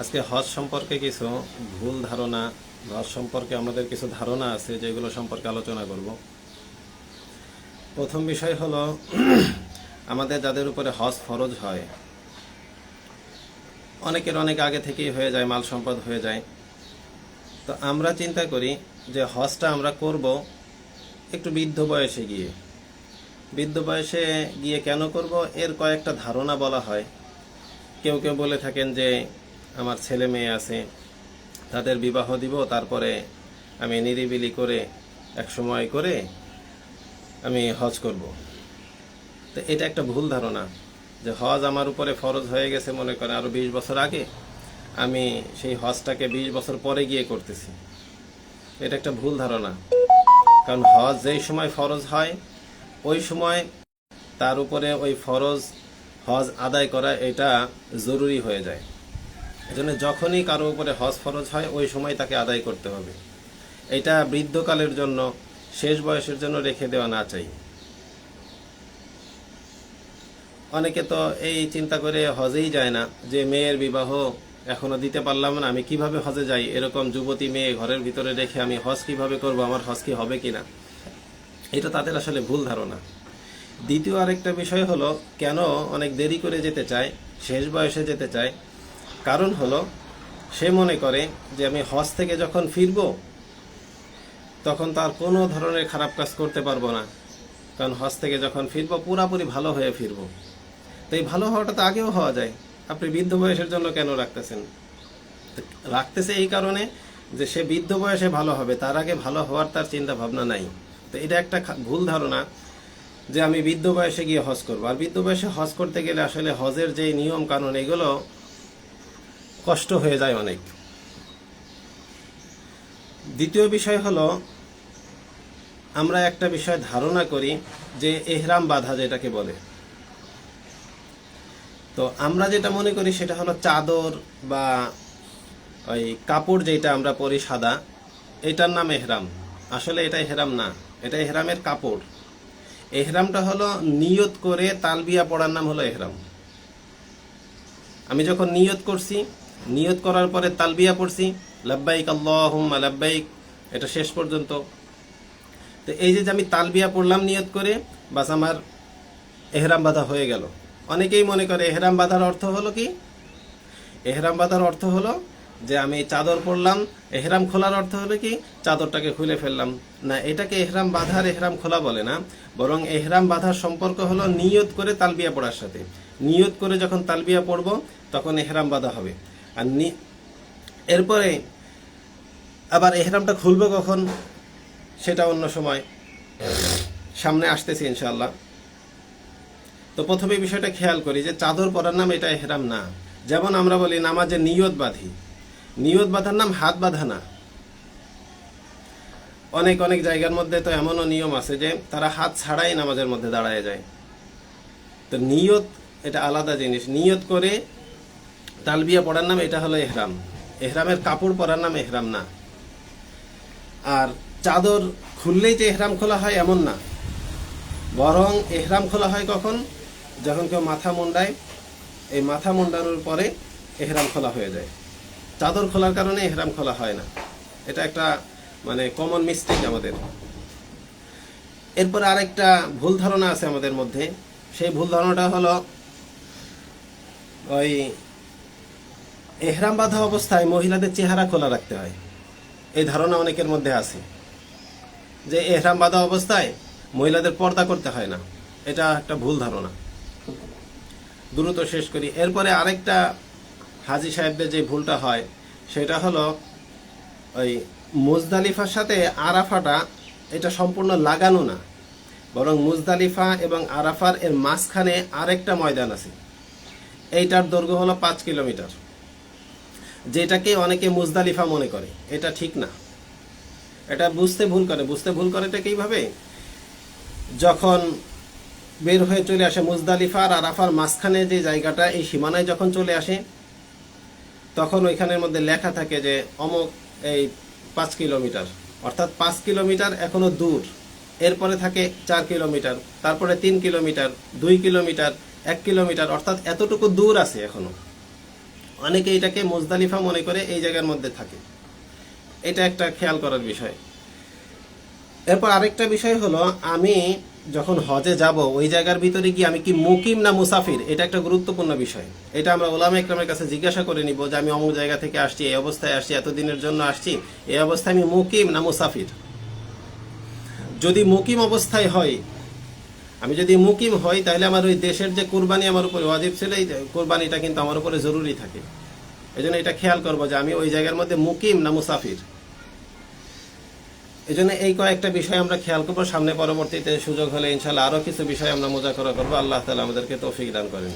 আজকে হজ সম্পর্কে কিছু ভুল ধারণা, হজ সম্পর্কে আমাদের কিছু ধারণা আছে যেগুলো সম্পর্কে আলোচনা করব। প্রথম বিষয় হলো, আমাদের যাদের উপরে হজ ফরজ হয়, অনেকের অনেক আগে থেকেই হয়ে যায়, মাল সম্পদ হয়ে যায়। তো আমরা চিন্তা করি যে হজটা আমরা করব একটু বৃদ্ধ বয়সে গিয়ে। বৃদ্ধ বয়সে গিয়ে কেন করব? এর কয়েকটা ধারণা বলা হয়। কেউ কেউ বলে থাকেন যে আমার ছেলে মেয়ে আছে, তাদের বিবাহ দিব, তারপরে আমি নিরিবিলি করে, এক সময় করে আমি হজ করব। তো এটা একটা ভুল ধারণা যে হজ আমার উপরে ফরজ হয়ে গেছে মনে করেন আরও বিশ বছর আগে, আমি সেই হজটাকে বিশ বছর পরে গিয়ে করতেছি। এটা একটা ভুল ধারণা। কারণ হজ যেই সময় ফরজ হয়, ওই সময় তার উপরে ওই ফরজ হজ আদায় করা এটা জরুরি হয়ে যায়। এজন্য যখনই কারও উপরে হজ ফরজ হয়, ওই সময় তাকে আদায় করতে হবে। এটা বৃদ্ধকালের জন্য, শেষ বয়সের জন্য রেখে দেওয়া না চাই। অনেকে তো এই চিন্তা করে হজেই যায় না, যে মেয়ের বিবাহ এখনও দিতে পারলাম না, আমি কীভাবে হজে যাই? এরকম যুবতী মেয়ে ঘরের ভিতরে রেখে আমি হজ কীভাবে করব, আমার হজ কি হবে কিনা? এটা তাদের আসলে ভুল ধারণা। দ্বিতীয় আরেকটা বিষয় হলো, কেন অনেক দেরি করে যেতে চায়, শেষ বয়সে যেতে চায়? কারণ হলো, সে মনে করে যে আমি হজ থেকে যখন ফিরব, তখন তার কোনো ধরনের খারাপ কাজ করতে পারব না। কারণ হজ থেকে যখন ফিরবো, পুরাপুরি ভালো হয়ে ফিরবো। তো এই ভালো হওয়াটা তো আগেও হওয়া যায়। আপনি বৃদ্ধ বয়সের জন্য কেন রাখতেছেন? রাখতেছে এই কারণে যে সে বৃদ্ধ বয়সে ভালো হবে, তার আগে ভালো হওয়ার তার চিন্তা ভাবনা নাই। তো এটা একটা ভুল ধারণা যে আমি বৃদ্ধ বয়সে গিয়ে হজ করব। আর বৃদ্ধ বয়সে হজ করতে গেলে আসলে হজের যে নিয়ম কানুন এগুলো কষ্ট হয়ে যায় অনেক। দ্বিতীয় বিষয় হলো, আমরা একটা বিষয় ধারণা করি যে এহরাম বাধা যেটাকে বলে। তো আমরা যেটা মনে করি সেটা হলো চাদর বা ওই কাপড় যেটা আমরা পরি সাদা, এটার নাম এহরাম। আসলে এটা এহরাম না, এটা এহরামের কাপড়। এহরামটা হলো নিয়ত করে তালবিয়া পড়ার নাম হলো এহরাম। আমি যখন নিয়ত করছি নিয়ত করার পরে তালবিয়া পড়ছি, লাব্বাইক আল্লাহুম্মা লাব্বাইক, এটা শেষ পর্যন্ত। তো এই যে আমি তালবিয়া পড়লাম নিয়ত করে, বাস আমার এহরাম বাধা হয়ে গেল। অনেকেই মনে করে এহরাম বাধার অর্থ হলো কি? এহরাম বাধার অর্থ হলো যে আমি চাদর পরলাম এহরাম খোলার অর্থ হলো কি? চাদরটাকে খুলে ফেললাম। না, এটাকে এহরাম বাঁধার এহরাম খোলা বলে না, বরং এহরাম বাঁধার সম্পর্ক হলো নিয়ত করে তালবিয়া পড়ার সাথে। নিয়ত করে যখন তালবিয়া পড়ব, তখন এহরাম বাঁধা হবে। আর নি- এরপরে আবার এহরামটা খুলবে কখন, সেটা অন্য সময় সামনে আসতেছি ইনশাল্লাহ তো প্রথমে বিষয়টা খেয়াল করি যে চাদর পরার নাম এটা এহরাম না। যেমন আমরা বলি নামাজে নিয়ত বাঁধি। নিয়ত বাঁধার নাম হাত বাঁধা না। অনেক অনেক জায়গার মধ্যে তো এমনও নিয়ম আছে যে তারা হাত ছাড়াই নামাজের মধ্যে দাঁড়ায় যায়। তো নিয়ত এটা আলাদা জিনিস। নিয়ত করে তালবিয়া পড়ার নাম এটা হলো এহরাম। এহরামের কাপড় পরার নাম এহরাম না। আর চাদর খুললেই যে এহরাম খোলা হয় এমন না। বরং এহরাম খোলা হয় কখন? যখন কেউ মাথা মুন্ডায়, এই মাথা মুন্ডানোর পরে এহরাম খোলা হয়ে যায়। চাদর খোলার কারণে এহরাম খোলা হয় না। এটা একটা মানে কমন মিস্টেক আমাদের। এরপর আরেকটা ভুল ধারণা আছে আমাদের মধ্যে। সেই ভুল ধারণাটা হলো ওই এহরাম বাঁধা অবস্থায় মহিলাদের চেহারা খোলা রাখতে হয়। এই ধারণা অনেকের মধ্যে আছে যে এহরাম বাঁধা অবস্থায় মহিলাদের পর্দা করতে হয় না। এটা একটা ভুল ধারণা। দ্রুত শেষ করি। এরপরে আরেকটা হাজি সাহেবদের যে ভুলটা হয়, সেটা হলো ওই মুজদালিফার সাথে আরাফাটা এটা সম্পূর্ণ লাগানো না। বরং মুজদালিফা এবং আরাফার এর মাঝখানে আরেকটা ময়দান আছে। এইটার দৈর্ঘ্য হলো পাঁচ কিলোমিটার। যেটাকে অনেকে মুজদালিফা মনে করে। এটা ঠিক না। এটা বুঝতে ভুল করে। বুঝতে ভুল করে এটা কীভাবে? যখন বের হয়ে চলে আসে মুজদালিফা আর আরাফার মাঝখানে যে জায়গাটা, এই সীমানায় যখন চলে আসে, তখন ওইখানের মধ্যে লেখা থাকে যে অমুক এই পাঁচ কিলোমিটার। অর্থাৎ পাঁচ কিলোমিটার এখনও দূর। এরপরে থাকে চার কিলোমিটার, তারপরে তিন কিলোমিটার, দুই কিলোমিটার, এক কিলোমিটার, অর্থাৎ এতটুকু দূর আছে এখনও। অনেকে এটাকে মুজদালিফা মনে করে এই জায়গার মধ্যে থাকে। এটা একটা খেয়াল করার বিষয়। এরপর আরেকটা বিষয় হলো, আমি যখন হজে যাব, ওই জায়গার ভিতরে গিয়ে আমি কি মুকিম না মুসাফির? এটা একটা গুরুত্বপূর্ণ বিষয়। এটা আমরা ওলামা একরামের কাছে জিজ্ঞাসা করে নিব যে আমি অমুক জায়গা থেকে আসছি, এই অবস্থায় আসছি, এতদিনের জন্য আসছি, এই অবস্থায় আমি মুকিম না মুসাফির? যদি মুকিম অবস্থায় হয় আমি যদি মুকিম হই, তাহলে আমার ওই দেশের যে কোরবানি আমার উপরে ওয়াজিব ছিল, এই কোরবানিটা কিন্তু আমার উপরে জরুরি থাকে। এই জন্য এটা খেয়াল করব যে আমি ওই জায়গার মধ্যে মুকিম না মুসাফির। এই জন্য এই কয়েকটা বিষয় আমরা খেয়াল করব। সামনে পরবর্তীতে সুযোগ হলে ইনশাল্লাহ আরও কিছু বিষয় আমরা মোজাকরা করব। আল্লাহ তালা আমাদেরকে তৌফিক দান করেন।